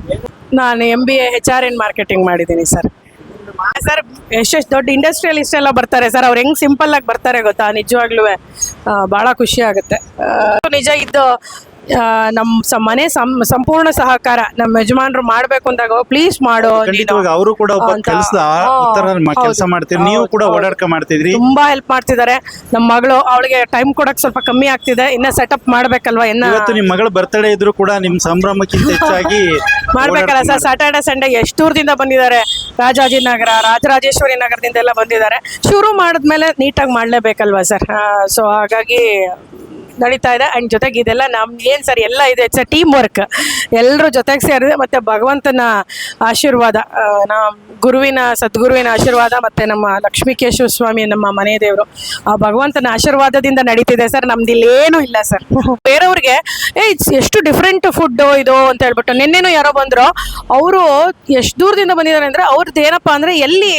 Speaker 1: ನಾನು M B A H R and marketing ಮಾಡಿದ್ದೀನಿ ಸರ್. ಸರ್ ಎಷ್ಟೆಷ್ಟು ದೊಡ್ಡ ಇಂಡಸ್ಟ್ರಿಯಲಿಸ್ಟ್ ಎಲ್ಲ ಬರ್ತಾರೆ ಸರ್. ಅವ್ರು ಹೆಂಗ್ ಸಿಂಪಲ್ ಆಗಿ ಬರ್ತಾರೆ ಗೊತ್ತಾ? ನಿಜವಾಗ್ಲೂ ಬಹಳ ಖುಷಿ ಆಗುತ್ತೆ. ನಿಜ ಇದ್ದು ಆ, ನಮ್ಮ ಮನೆ ಸಂ ಸಂಪೂರ್ಣ ಸಹಕಾರ ನಮ್ಮ ಯಜಮಾನ್ರು ಮಾಡ್ಬೇಕು ಅಂದಾಗ ಪ್ಲೀಸ್ ಮಾಡು
Speaker 3: ಅವರು ಕೂಡ ಕೆಲಸ. ಮಾಡ್ತೀರಿ. ನೀವು ಕೂಡ ಓಡಾಡ್ಕ ಮಾಡ್ತಿದ್ರಿ.
Speaker 1: ತುಂಬಾ ಹೆಲ್ಪ್ ಮಾಡ್ತಿದ್ದಾರೆ. ನಮ್ಮ ಮಗಳು ಅವಳಿಗೆ ಟೈಮ್ ಕೊಡಕ್ ಸ್ವಲ್ಪ ಕಮ್ಮಿ ಆಗ್ತಿದೆ. ಇನ್ನ ಸೆಟಪ್ ಮಾಡ್ಬೇಕಲ್ವಾ ಇನ್ನ?
Speaker 3: ಇವತ್ತು ನಿಮ್ ಮಗಳ ಬರ್ತಡೇ ಇದ್ರು ಕೂಡ ನಿಮ್ ಸಂಭ್ರಮಕ್ಕಿಂತ ಹೆಚ್ಚಾಗಿ [laughs]
Speaker 1: ಮಾಡ್ಬೇಕಲ್ಲ ಸರ್. ಸಾಟರ್ಡೆ ಸಂಡೇ ಎಷ್ಟು ದೂರದಿಂದ ಬಂದಿದ್ದಾರೆ? ರಾಜಾಜಿನಗರ ರಾಜರಾಜೇಶ್ವರಿ ನಗರದಿಂದ ಎಲ್ಲ ಬಂದಿದ್ದಾರೆ. ಶುರು ಮಾಡಿದ್ಮೇಲೆ ನೀಟಾಗಿ ಮಾಡಲೇಬೇಕಲ್ವಾ ಸರ್? ಸೊ ಹಾಗಾಗಿ ನಡೀತಾ ಇದೆ. ಆ್ಯಂಡ್ ಜೊತೆಗೆ ಇದೆಲ್ಲ ನಮ್ಮ ಏನು ಸರ್, ಎಲ್ಲ ಇದೆ. ಇಟ್ಸ್ ಅ ಟೀಮ್ ವರ್ಕ್ ಎಲ್ಲರೂ ಜೊತೆಗೆ ಸೇರಿದೆ ಮತ್ತು ಭಗವಂತನ ಆಶೀರ್ವಾದ ನಮ್ಮ ಗುರುವಿನ, ಸದ್ಗುರುವಿನ ಆಶೀರ್ವಾದ ಮತ್ತು ನಮ್ಮ ಲಕ್ಷ್ಮೀಕೇಶ್ವರ ಸ್ವಾಮಿ, ನಮ್ಮ ಮನೆ ದೇವರು, ಆ ಭಗವಂತನ ಆಶೀರ್ವಾದದಿಂದ ನಡೀತಿದೆ ಸರ್. ನಮ್ದು ಇಲ್ಲೇನೂ ಇಲ್ಲ ಸರ್. [laughs] ಬೇರೆಯವ್ರಿಗೆ, ಏ, ಇಟ್ಸ್ ಎಷ್ಟು ಡಿಫ್ರೆಂಟ್ ಫುಡ್ ಇದು? ಅಂತ ಹೇಳ್ಬಿಟ್ಟು, ನಿನ್ನೆನೂ ಯಾರೋ ಬಂದರು, ಅವರು ಎಷ್ಟು ದೂರದಿಂದ ಬಂದಿದ್ದಾರೆ ಅಂದರೆ ಅವ್ರದ್ದು ಏನಪ್ಪ ಅಂದರೆ, ಎಲ್ಲಿ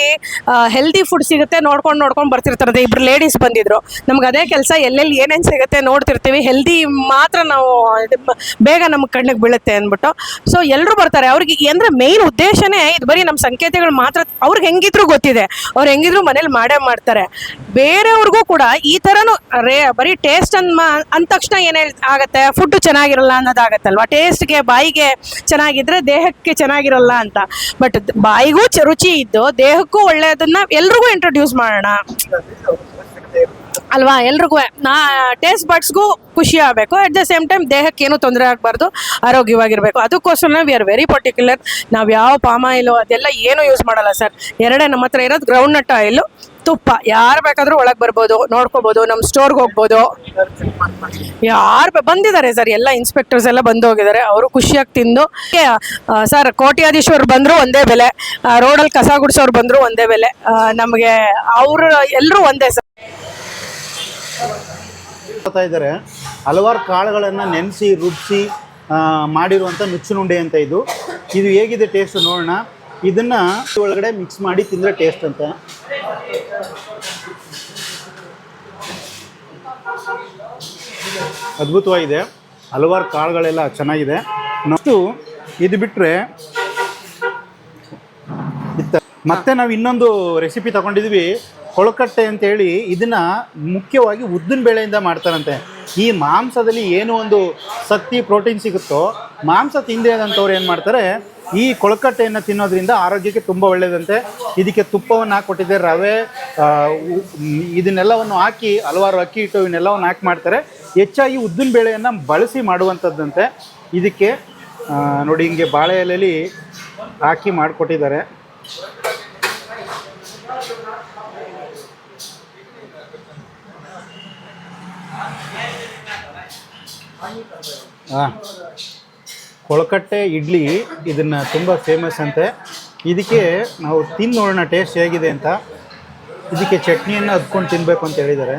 Speaker 1: ಹೆಲ್ದಿ ಫುಡ್ ಸಿಗುತ್ತೆ ನೋಡ್ಕೊಂಡು ನೋಡ್ಕೊಂಡು ಬರ್ತಿರ್ತಾರೆ ಇಬ್ರು ಲೇಡೀಸ್ ಬಂದಿದ್ರು. ನಮ್ಗೆ ಅದೇ ಕೆಲಸ, ಎಲ್ಲೆಲ್ಲಿ ಏನೇನು ಸಿಗುತ್ತೆ ನೋಡ್ತಿರ್ತೀವಿ ಹೆಲ್ದಿ ಮಾತ್ರ ನಾವು ಬೇಗ ನಮ್ಮ ಕಣ್ಣಿಗೆ ಬೀಳುತ್ತೆ ಅಂದ್ಬಿಟ್ಟು. ಸೊ ಎಲ್ಲರೂ ಬರ್ತಾರೆ. ಅವ್ರಿಗೆ ಅಂದರೆ ಮೇನ್ ಉದ್ದೇಶನೇ ಇದು ಬರೀ ನಮ್ಮ ಸಂಕೇತಗಳು ಮಾತ್ರ, ಅವ್ರಿಗೆ ಹೆಂಗಿದ್ರು ಗೊತ್ತಿದೆ. ಅವ್ರು ಹೆಂಗಿದ್ರು ಮನೇಲಿ ಮಾಡೇ ಮಾಡ್ತಾರೆ. ಬೇರೆಯವ್ರಿಗೂ ಕೂಡ ಈ ಥರನೂ ರೇ, ಬರೀ ಟೇಸ್ಟ್ ಅಂದ್ ಅಂದ ತಕ್ಷಣ ಏನು ಆಗುತ್ತೆ ಫುಡ್ ಚೆನ್ನಾಗಿರಲ್ಲ ಅನ್ನೋದಾಗತ್ತಲ್ವಾ? ಟೇಸ್ಟ್ಗೆ ಬಾಯಿಗೆ ಚೆನ್ನಾಗಿದ್ರೆ ದೇಹಕ್ಕೆ ಚೆನ್ನಾಗಿರಲ್ಲ ಅಂತ. ಬಟ್ ಬಾಯಿಗೂ ರುಚಿ ಇದ್ದು ದೇಹಕ್ಕೂ ಒಳ್ಳೆಯದನ್ನ ಎಲ್ರಿಗೂ ಇಂಟ್ರೊಡ್ಯೂಸ್ ಮಾಡೋಣ. ಅಲ್ವಾ, ಎಲ್ರಿಗೂ ನಾ ಟೇಸ್ಟ್ ಬಡ್ಸ್ಗೂ ಖುಷಿ ಆಗಬೇಕು. ಅಟ್ ದ ಸೇಮ್ ಟೈಮ್ ದೇಹಕ್ಕೆ ಏನೂ ತೊಂದರೆ ಆಗಬಾರ್ದು, ಆರೋಗ್ಯವಾಗಿರಬೇಕು. ಅದಕ್ಕೋಸ್ಕರ ವಿ ಆರ್ ವೆರಿ ಪರ್ಟಿಕ್ಯುಲರ್ ನಾವು ಯಾವ ಪಾಮ್ ಆಯಿಲು ಅದೆಲ್ಲ ಏನೂ ಯೂಸ್ ಮಾಡಲ್ಲ ಸರ್ ಎರಡೇ ನಮ್ಮ ಹತ್ರ ಇರೋದು ಗ್ರೌಂಡ್ ನಟ್ ಆಯಿಲು ತುಪ್ಪ. ಯಾರು ಬೇಕಾದರೂ ಒಳಗೆ ಬರ್ಬೋದು, ನೋಡ್ಕೋಬೋದು ನಮ್ಮ ಸ್ಟೋರ್ಗೆ ಹೋಗ್ಬೋದು. ಯಾರು ಬಂದಿದ್ದಾರೆ ಸರ್ ಎಲ್ಲ ಇನ್ಸ್ಪೆಕ್ಟರ್ಸ್ ಎಲ್ಲ ಬಂದು ಹೋಗಿದ್ದಾರೆ. ಅವರು ಖುಷಿಯಾಗಿ ತಿಂದು ಸರ್ ಕೋಟ್ಯಾಧೀಶ್ವರ್ ಬಂದರೂ ಒಂದೇ ಬೆಲೆ ರೋಡಲ್ಲಿ ಕಸ ಗುಡಿಸೋರು ಬಂದರೂ ಒಂದೇ ಬೆಲೆ. ನಮಗೆ ಅವರು ಎಲ್ಲರೂ ಒಂದೇ ಸರ್
Speaker 3: ಮಾಡ್ತಾ ಇದ್ದಾರೆ. ಹಲವಾರು ಕಾಳುಗಳನ್ನು ನೆನೆಸಿ ರುಬ್ಬಿಸಿ ಮಾಡಿರುವಂಥ ನುಚ್ಚುನುಂಡೆ ಅಂತ ಇದು. ಇದು ಹೇಗಿದೆ ಟೇಸ್ಟ್ ನೋಡೋಣ. ಇದನ್ನು ಒಳಗಡೆ ಮಿಕ್ಸ್ ಮಾಡಿ ತಿಂದರೆ ಟೇಸ್ಟ್ ಅಂತ. ಅದ್ಭುತವಾಗಿದೆ. ಹಲವಾರು ಕಾಳುಗಳೆಲ್ಲ ಚೆನ್ನಾಗಿದೆ. ಮತ್ತು ಇದು ಬಿಟ್ಟರೆ ಮತ್ತೆ ನಾವು ಇನ್ನೊಂದು ರೆಸಿಪಿ ತಗೊಂಡಿದ್ವಿ. ಕೊಳಕಟ್ಟೆ ಅಂತೇಳಿ ಇದನ್ನ ಮುಖ್ಯವಾಗಿ ಉದ್ದಿನ ಬೇಳೆಯಿಂದ ಮಾಡ್ತಾರಂತೆ. ಈ ಮಾಂಸದಲ್ಲಿ ಏನು ಒಂದು ಶಕ್ತಿ, ಪ್ರೋಟೀನ್ ಸಿಗುತ್ತೋ, ಮಾಂಸ ತಿಂದೇ ಆದಂಥವ್ರು ಏನು ಮಾಡ್ತಾರೆ, ಈ ಕೊಳಕಟ್ಟೆಯನ್ನು ತಿನ್ನೋದ್ರಿಂದ ಆರೋಗ್ಯಕ್ಕೆ ತುಂಬ ಒಳ್ಳೆಯದಂತೆ ಇದಕ್ಕೆ ತುಪ್ಪವನ್ನು ಹಾಕ್ಕೊಟ್ಟಿದೆ ರವೆ ಇದನ್ನೆಲ್ಲವನ್ನು ಹಾಕಿ, ಹಲವಾರು ಅಕ್ಕಿ ಹಿಟ್ಟು ಇವನ್ನೆಲ್ಲವನ್ನು ಹಾಕಿ ಮಾಡ್ತಾರೆ. ಹೆಚ್ಚಾಗಿ ಉದ್ದಿನ ಬೇಳೆಯನ್ನು ಬಳಸಿ ಮಾಡುವಂಥದ್ದಂತೆ. ಇದಕ್ಕೆ ನೋಡಿ ಹಿಂಗೆ ಬಾಳೆ ಎಲೆಯಲ್ಲಿ ಹಾಕಿ ಮಾಡಿಕೊಟ್ಟಿದ್ದಾರೆ. ಹಾಂ ಕೊಳಕಟ್ಟೆ ಇಡ್ಲಿ ಇದನ್ನು ತುಂಬ ಫೇಮಸ್ ಅಂತೆ. ಇದಕ್ಕೆ ನಾವು ತಿಂದು ನೋಡೋಣ ಟೇಸ್ಟ್ ಹೇಗಿದೆ ಅಂತ. ಇದಕ್ಕೆ ಚಟ್ನಿಯನ್ನು ಹದ್ಕೊಂಡು ತಿನ್ನಬೇಕು ಅಂತ ಹೇಳಿದ್ದಾರೆ.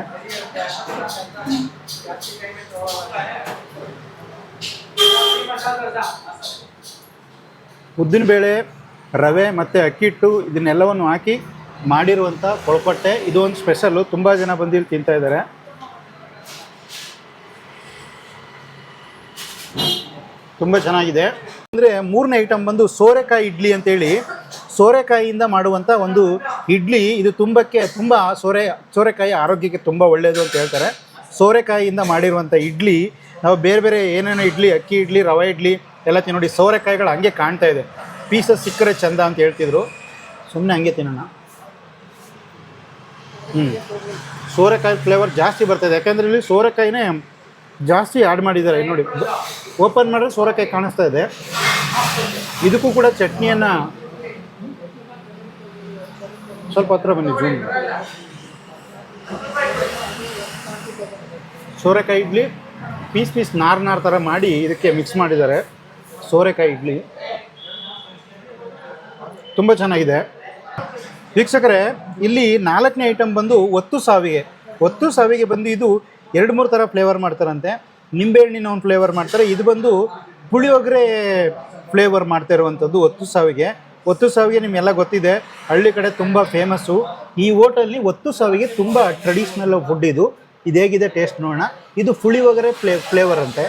Speaker 3: ಉದ್ದಿನಬೇಳೆ ರವೆ ಮತ್ತು ಅಕ್ಕಿ ಹಿಟ್ಟು ಇದನ್ನೆಲ್ಲವನ್ನು ಹಾಕಿ ಮಾಡಿರುವಂಥ ಕೊಳಕಟ್ಟೆ. ಇದು ಒಂದು ಸ್ಪೆಷಲ್ಲು ತುಂಬ ಜನ ಬಂದು ಇಲ್ಲಿ ತಿಂತಾ ತುಂಬ ಚೆನ್ನಾಗಿದೆ. ಅಂದರೆ ಮೂರನೇ ಐಟಮ್ ಬಂದು ಸೋರೆಕಾಯಿ ಇಡ್ಲಿ ಅಂತೇಳಿ. ಸೋರೆಕಾಯಿಯಿಂದ ಮಾಡುವಂಥ ಒಂದು ಇಡ್ಲಿ, ಇದು ತುಂಬಕ್ಕೆ ತುಂಬ ಸೋರೆ, ಸೋರೆಕಾಯಿ ಆರೋಗ್ಯಕ್ಕೆ ತುಂಬ ಒಳ್ಳೆಯದು ಅಂತ ಹೇಳ್ತಾರೆ. ಸೋರೆಕಾಯಿಯಿಂದ ಮಾಡಿರುವಂಥ ಇಡ್ಲಿ, ನಾವು ಬೇರೆ ಬೇರೆ ಏನೇನೋ ಇಡ್ಲಿ, ಅಕ್ಕಿ ಇಡ್ಲಿ, ರವೆ ಇಡ್ಲಿ, ಎಲ್ಲ ತಿನ್ನೋಡಿ ನೋಡಿ ಸೋರೆಕಾಯಿಗಳು ಹಂಗೆ ಕಾಣ್ತಾ ಇದೆ. ಪೀಸಸ್ ಸಿಕ್ಕರೆ ಚಂದ ಅಂತ ಹೇಳ್ತಿದ್ರು. ಸುಮ್ಮನೆ ಹಂಗೆ ತಿನ್ನೋಣ. ಹ್ಞೂ ಸೋರೆಕಾಯಿ ಫ್ಲೇವರ್ ಜಾಸ್ತಿ ಬರ್ತದೆ. ಯಾಕೆಂದರೆ ಇಲ್ಲಿ ಸೋರೆಕಾಯಿನೇ ಜಾಸ್ತಿ ಆ್ಯಡ್ ಮಾಡಿದ್ದಾರೆ. ನೋಡಿ ಓಪನ್ ಮಾಡಿದ್ರೆ ಸೋರೆಕಾಯಿ ಕಾಣಿಸ್ತಾ ಇದೆ. ಇದಕ್ಕೂ ಕೂಡ ಚಟ್ನಿಯನ್ನು ಸ್ವಲ್ಪ ಹತ್ರ ಬನ್ನಿ ಜೂಮ್ ಸೋರೆಕಾಯಿ ಇಡ್ಲಿ, ಪೀಸ್ ಪೀಸ್ ನಾರ್ ನಾರ್ ಥರ ಮಾಡಿ ಇದಕ್ಕೆ ಮಿಕ್ಸ್ ಮಾಡಿದ್ದಾರೆ. ಸೋರೆಕಾಯಿ ಇಡ್ಲಿ. ತುಂಬ ಚೆನ್ನಾಗಿದೆ. ವೀಕ್ಷಕರೇ, ಇಲ್ಲಿ ನಾಲ್ಕನೇ ಐಟಮ್ ಬಂದು ಒತ್ತು ಸಾವಿಗೆ. ಒತ್ತು ಸಾವಿಗೆ ಬಂದು ಇದು ಎರಡು ಮೂರು ಥರ ಫ್ಲೇವರ್ ಮಾಡ್ತಾರಂತೆ. ನಿಂಬೆಹಣ್ಣಿನ ಒಂದು ಫ್ಲೇವರ್ ಮಾಡ್ತಾರೆ. ಇದು ಬಂದು ಪುಳಿಯೋಗರೆ ಫ್ಲೇವರ್ ಮಾಡ್ತಾ ಇರುವಂಥದ್ದು ಒತ್ತು ಸಾವಿಗೆ. ಒತ್ತು ಸಾವಿಗೆ ನಿಮಗೆಲ್ಲ ಗೊತ್ತಿದೆ, ಹಳ್ಳಿ ಕಡೆ ತುಂಬ ಫೇಮಸ್ಸು ಈ ಹೋಟೆಲ್ನಿ ಒತ್ತು ಸಾವಿಗೆ ತುಂಬ ಟ್ರೆಡಿಷ್ನಲ್ ಫುಡ್ ಇದು. ಇದು ಹೇಗಿದೆ ಟೇಸ್ಟ್ ನೋಡೋಣ. ಇದು ಪುಳಿಯೋಗರೆ ಫ್ಲೇ ಫ್ಲೇವರ್ ಅಂತೆ.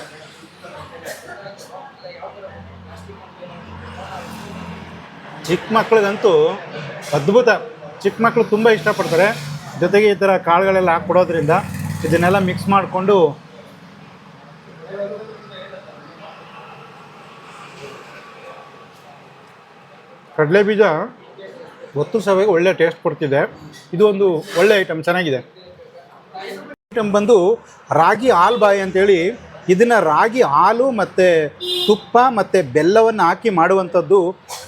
Speaker 3: ಚಿಕ್ಕ ಮಕ್ಳಿಗಂತೂ ಅದ್ಭುತ. ಚಿಕ್ಕ ಮಕ್ಕಳು ತುಂಬ ಇಷ್ಟಪಡ್ತಾರೆ. ಜೊತೆಗೆ ಈ ಥರ ಕಾಳುಗಳೆಲ್ಲ ಹಾಕ್ಕೊಡೋದ್ರಿಂದ ಇದನ್ನೆಲ್ಲ ಮಿಕ್ಸ್ ಮಾಡಿಕೊಂಡು ಕಡಲೆ ಬೀಜ ಒತ್ತು ಸವೆಗೆ ಒಳ್ಳೆ ಟೇಸ್ಟ್ ಕೊಡ್ತಿದೆ. ಇದು ಒಂದು ಒಳ್ಳೆ ಐಟಮ್ ಚೆನ್ನಾಗಿದೆ. ಐಟಮ್ ಬಂದು ರಾಗಿ ಹಾಲು ಬಾಯಿ ಅಂತೇಳಿ ಇದನ್ನು ರಾಗಿ ಹಾಲು ಮತ್ತು ತುಪ್ಪ ಮತ್ತು ಬೆಲ್ಲವನ್ನು ಹಾಕಿ ಮಾಡುವಂಥದ್ದು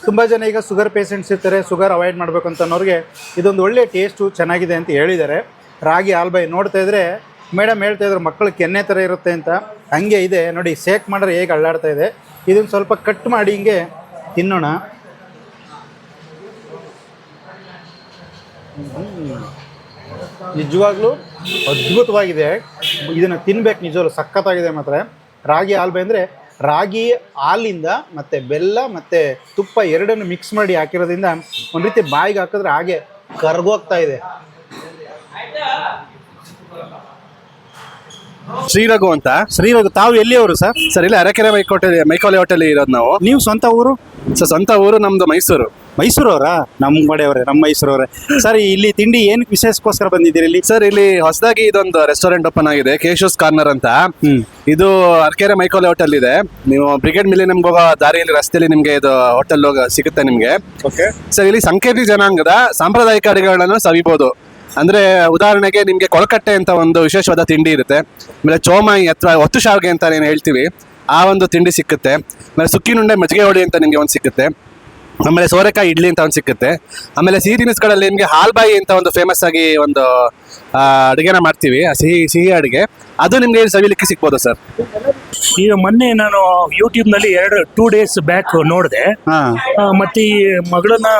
Speaker 3: ತುಂಬ ಜನ ಈಗ ಶುಗರ್ ಪೇಷೆಂಟ್ಸ್ ಇರ್ತಾರೆ ಶುಗರ್ ಅವಾಯ್ಡ್ ಮಾಡಬೇಕು ಅನ್ನೋರಿಗೆ ಇದೊಂದು ಒಳ್ಳೆ ಟೇಸ್ಟು ಚೆನ್ನಾಗಿದೆ ಅಂತ ಹೇಳಿದ್ದಾರೆ. ರಾಗಿ ಆಲ್ಬೈ ನೋಡ್ತಾ ಇದ್ರೆ ಮೇಡಮ್ ಹೇಳ್ತಾ ಇದ್ರು ಮಕ್ಕಳು ಕೆನ್ನೆ ಥರ ಇರುತ್ತೆ ಅಂತ. ಹಂಗೆ ಇದೆ. ನೋಡಿ ಸೇಕ್ ಮಾಡಿದ್ರೆ ಹೇಗೆ ಅಳ್ಳಾಡ್ತಾ ಇದೆ. ಇದನ್ನು ಸ್ವಲ್ಪ ಕಟ್ ಮಾಡಿ ಹಿಂಗೆ ತಿನ್ನೋಣ. ನಿಜವಾಗ್ಲೂ ಅದ್ಭುತವಾಗಿದೆ. ಇದನ್ನು ತಿನ್ಬೇಕು ನಿಜವಾಗ್ಲೂ ಸಖತ್ತಾಗಿದೆ ಮಾತ್ರ. ರಾಗಿ ಆಲ್ಬೆ ಅಂದರೆ ರಾಗಿ ಹಾಲಿಂದ ಮತ್ತು ಬೆಲ್ಲ ಮತ್ತು ತುಪ್ಪ ಎರಡನ್ನು ಮಿಕ್ಸ್ ಮಾಡಿ ಹಾಕಿರೋದ್ರಿಂದ ಒಂದು ರೀತಿ ಬಾಯಿಗೆ ಹಾಕಿದ್ರೆ ಹಾಗೆ ಕರ್ಗೋಗ್ತಾ ಇದೆ.
Speaker 4: ಶ್ರೀರಘು ಅಂತ?
Speaker 3: ಶ್ರೀರಘು ತಾವು ಎಲ್ಲಿಯವರು ಸರ್?
Speaker 4: ಸರ್ ಇಲ್ಲಿ ಅರಕೆರೆ ಮೈಕೋಟೆ ಮೈಕೋಲೆ ಹೋಟೆಲ್ ಇರೋದು ನಾವು.
Speaker 3: ನೀವು ಸ್ವಂತ ಊರು?
Speaker 4: ಸರ್ ಸ್ವಂತ ಊರು ನಮ್ದು ಮೈಸೂರು.
Speaker 3: ಮೈಸೂರವರಾ? ನಮ್ಮ ಕಡೆಯವರೇ ನಮ್ಮ ಮೈಸೂರವರೇ. ಸರ್ ಇಲ್ಲಿ ತಿಂಡಿ ಏನಕ್ಕೆ ವಿಶೇಷಕ್ಕೋಸ್ಕರ ಬಂದಿದ್ದೀರಿ ಇಲ್ಲಿ?
Speaker 4: ಸರ್ ಇಲ್ಲಿ ಹೊಸದಾಗಿ ಇದೊಂದು ರೆಸ್ಟೋರೆಂಟ್ ಓಪನ್ ಆಗಿದೆ ಕೇಶೋಸ್ ಕಾರ್ನರ್ ಅಂತ. ಇದು ಅರಕೆರೆ ಮೈಕೋಲೆ ಹೋಟೆಲ್ ಇದೆ. ನೀವು ಬ್ರಿಗೇಡ್ ಮಿಲಿನಿಯಂ ಹೋಗೋ ದಾರಿಯಲ್ಲಿ ರಸ್ತೆಯಲ್ಲಿ ನಿಮಗೆ ಇದು ಹೋಟೆಲ್ ಸಿಗುತ್ತೆ ನಿಮಗೆ.
Speaker 3: ಓಕೆ
Speaker 4: ಸರ್ ಇಲ್ಲಿ ಸಂಕೇತಿ ಜನಾಂಗದ ಸಾಂಪ್ರದಾಯಿಕ ಅಡುಗೆಗಳನ್ನು ಸವಿಬೋದು. ಅಂದ್ರೆ ಉದಾಹರಣೆಗೆ ನಿಮಗೆ ಕೊಳಕಟ್ಟೆ ಅಂತ ಒಂದು ವಿಶೇಷವಾದ ತಿಂಡಿ ಇರುತ್ತೆ. ಆಮೇಲೆ ಚೋಮಾಯಿ ಅಥವಾ ಒತ್ತು ಶಾವಿಗೆ ಅಂತ ಏನು ಹೇಳ್ತೀವಿ. ಆ ಒಂದು ತಿಂಡಿ ಸಿಕ್ಕುತ್ತೆ. ಆಮೇಲೆ ಸುಕ್ಕಿನುಂಡೆ ಮಜ್ಜಿಗೆ ಹೋಳಿ ಅಂತ ನಿಮಗೆ ಒಂದು ಸಿಕ್ಕುತ್ತೆ. ಆಮೇಲೆ ಸೋರೆಕಾಯಿ ಇಡ್ಲಿ ಅಂತ ಒಂದು ಸಿಕ್ಕುತ್ತೆ. ಆಮೇಲೆ ಸಿಹಿ ತಿನಿಸುಗಳಲ್ಲಿ ನಿಮಗೆ ಹಾಲ್ಬಾಯಿ ಅಂತ ಒಂದು ಫೇಮಸ್ ಆಗಿ ಒಂದು ಅಡುಗೆನ ಮಾಡ್ತೀವಿ. ಆ ಸಿಹಿ ಸಿಹಿ ಅಡುಗೆ. ಅದು ನಿಮಗೆ ಸವಿಲಿಕ್ಕೆ ಸಿಗ್ಬೋದು ಸರ್.
Speaker 5: ಈಗ ಮೊನ್ನೆ ನಾನು ಯೂಟ್ಯೂಬ್ನಲ್ಲಿ ಎರಡು ಟೂ ಡೇಸ್ ಬ್ಯಾಕ್ ನೋಡಿದೆ. ಮತ್ತೆ ಈ ಮಗಳನ್ನ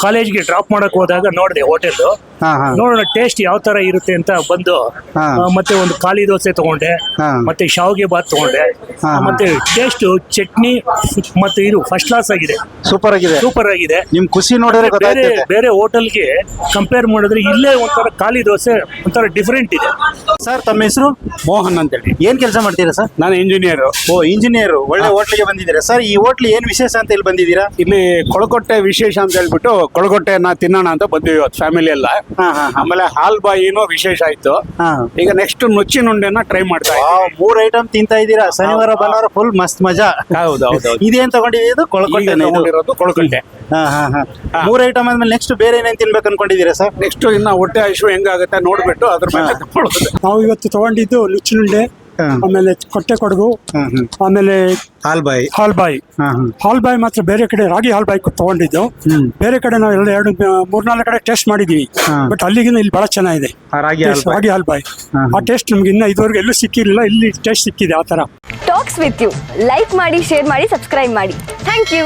Speaker 5: ಕಾಲೇಜ್ಗೆ ಡ್ರಾಪ್ ಮಾಡಕ್ ಹೋದಾಗ ನೋಡಿದೆ ಹೋಟೆಲ್
Speaker 3: ಹಾ ಹಾ.
Speaker 5: ನೋಡೋಣ ಟೇಸ್ಟ್ ಯಾವ ತರ ಇರುತ್ತೆ ಅಂತ ಬಂದು
Speaker 3: ಹಾ.
Speaker 5: ಆ, ಮತ್ತೆ ಒಂದು ಖಾಲಿ ದೋಸೆ ತಗೊಂಡೆ
Speaker 3: ಹಾ.
Speaker 5: ಮತ್ತೆ ಶಾವಿಗೆ ಬಾತ್ ತಗೊಂಡೆ.
Speaker 3: ಹಾ, ಹಾ.
Speaker 5: ಮತ್ತೆ ಟೇಸ್ಟ್ ಚಟ್ನಿ ಮತ್ತೆ ಇದು ಫಸ್ಟ್ ಕ್ಲಾಸ್ ಆಗಿದೆ.
Speaker 3: ಸೂಪರ್ ಆಗಿದೆ.
Speaker 5: ಸೂಪರ್ ಆಗಿದೆ.
Speaker 3: ನಿಮ್ ಖುಷಿ ನೋಡಿದ್ರೆ
Speaker 5: ಬೇರೆ
Speaker 3: ಬೇರೆ
Speaker 5: ಬೇರೆ ಹೋಟೆಲ್ಗೆ ಕಂಪೇರ್ ಮಾಡಿದ್ರೆ ಇಲ್ಲೇ ಒಂಥರ ಖಾಲಿ ದೋಸೆ ಒಂಥರ ಡಿಫ್ರೆಂಟ್ ಇದೆ.
Speaker 3: ಸರ್ ತಮ್ಮ ಹೆಸರು?
Speaker 6: ಮೋಹನ್ ಅಂತೇಳಿ.
Speaker 3: ಏನ್ ಕೆಲಸ ಮಾಡ್ತೀರಾ ಸರ್
Speaker 6: ನಾನು ಇಂಜಿನಿಯರ್
Speaker 3: ಓ ಇಂಜಿನಿಯರ್ ಒಳ್ಳೆ ಹೋಟ್ಲಿಗೆ ಬಂದಿದ್ದೀರಾ. ಸರ್ ಈ ಹೋಟ್ಲ್ ಏನ್ ವಿಶೇಷ ಅಂತ ಇಲ್ಲಿ ಬಂದಿದ್ದೀರಾ?
Speaker 6: ಇಲ್ಲಿ ಕೊಳಕೊಟ್ಟೆ ವಿಶೇಷ ಅಂತ ಹೇಳ್ಬಿಟ್ಟು ಕೊಳಗೊಟ್ಟೆಯನ್ನ ತಿನ್ನೋಣ ಅಂತ ಬಂದಿವಿ ಇವತ್ತು ಫ್ಯಾಮಿಲಿ ಎಲ್ಲ.
Speaker 3: ಹಾ, ಹಾ, ಹಾ.
Speaker 6: ಆಮೇಲೆ ಹಾಲ್ ಬಾಯಿನೂ ವಿಶೇಷ ಆಯ್ತು. ಈಗ ನೆಕ್ಸ್ಟ್ ನುಚ್ಚಿನ ಉಂಡೆನ ಟ್ರೈ ಮಾಡ್ತಾ
Speaker 3: ಮೂರ್ ಐಟಮ್ ತಿಂತಾ ಇದ್ದೀರಾ? ಶನಿವಾರ ಭಾನುವಾರ ಫುಲ್ ಮಸ್ತ್ ಮಜಾ.
Speaker 6: ಹೌದು ಹೌದು.
Speaker 3: ಇದೇನ್
Speaker 6: ತಗೊಂಡಿದ್ದು
Speaker 3: ನೋಡಿರೋದು
Speaker 6: ತಗೊಂಡಿರೋದು
Speaker 3: ಹಾ ಹಾ ಹಾ. ಮೂರ್ ಐಟಮ್ ಆದ್ಮೇಲೆ ನೆಕ್ಸ್ಟ್ ಬೇರೆ ಏನೇನ್ ತಿನ್ಬೇಕು ಅನ್ಕೊಂಡಿದ್ದೀರಾ ಸರ್
Speaker 6: ನೆಕ್ಸ್ಟ್ ಇನ್ನ ಹೊಟ್ಟೆ ಐಶು ಹೆಂಗಾಗುತ್ತೆ ನೋಡ್ಬಿಟ್ಟು ಅದ್ರ ಮೇಲೆ.
Speaker 7: ನಾವು ಇವತ್ತು ತಗೊಂಡಿದ್ದು ನುಚ್ಚಿನುಂಡೆ. ಆಮೇಲೆ ಕೊಟ್ಟೆ ಕೊಡಗು ಆಮೇಲೆ
Speaker 3: ಹಾಲ್ಬಾಯಿ.
Speaker 7: ಹಾಲ್ಬಾಯಿ.
Speaker 3: ಹಾ ಹಾ.
Speaker 7: ಹಾಲ್ಬಾಯಿ ಮಾತ್ರ ಬೇರೆ ಕಡೆ ರಾಗಿ ಹಾಲ್ಬಾಯಿ ತಗೊಂಡಿದ್ದು. ಬೇರೆ ಕಡೆ ನಾವು ಎಲ್ಲ ಎರಡು ಮೂರ್ನಾಲ್ಕು ಕಡೆ ಟೇಸ್ಟ್ ಮಾಡಿದೀವಿ ಬಟ್ ಅಲ್ಲಿಗಿನ ಇಲ್ಲಿ ಬಹಳ ಚೆನ್ನಾಗಿದೆ.
Speaker 3: ಆ ರಾಗಿ
Speaker 7: ಹಾಲ್ಬಾಯಿ. ಆ ಟೇಸ್ಟ್ ನಮ್ಗೆ ಇನ್ನ ಇದುವರೆಗೂ ಎಲ್ಲೂ ಸಿಕ್ಕಿರಲಿಲ್ಲ. ಇಲ್ಲಿ ಟೇಸ್ಟ್ ಸಿಕ್ಕಿದೆ ಆ ತರ
Speaker 2: ಟಾಕ್ಸ್ ವಿತ್ ಯು ಲೈಕ್ ಮಾಡಿ ಶೇರ್ ಮಾಡಿ ಸಬ್ಸ್ಕ್ರೈಬ್ ಮಾಡಿ. Thank you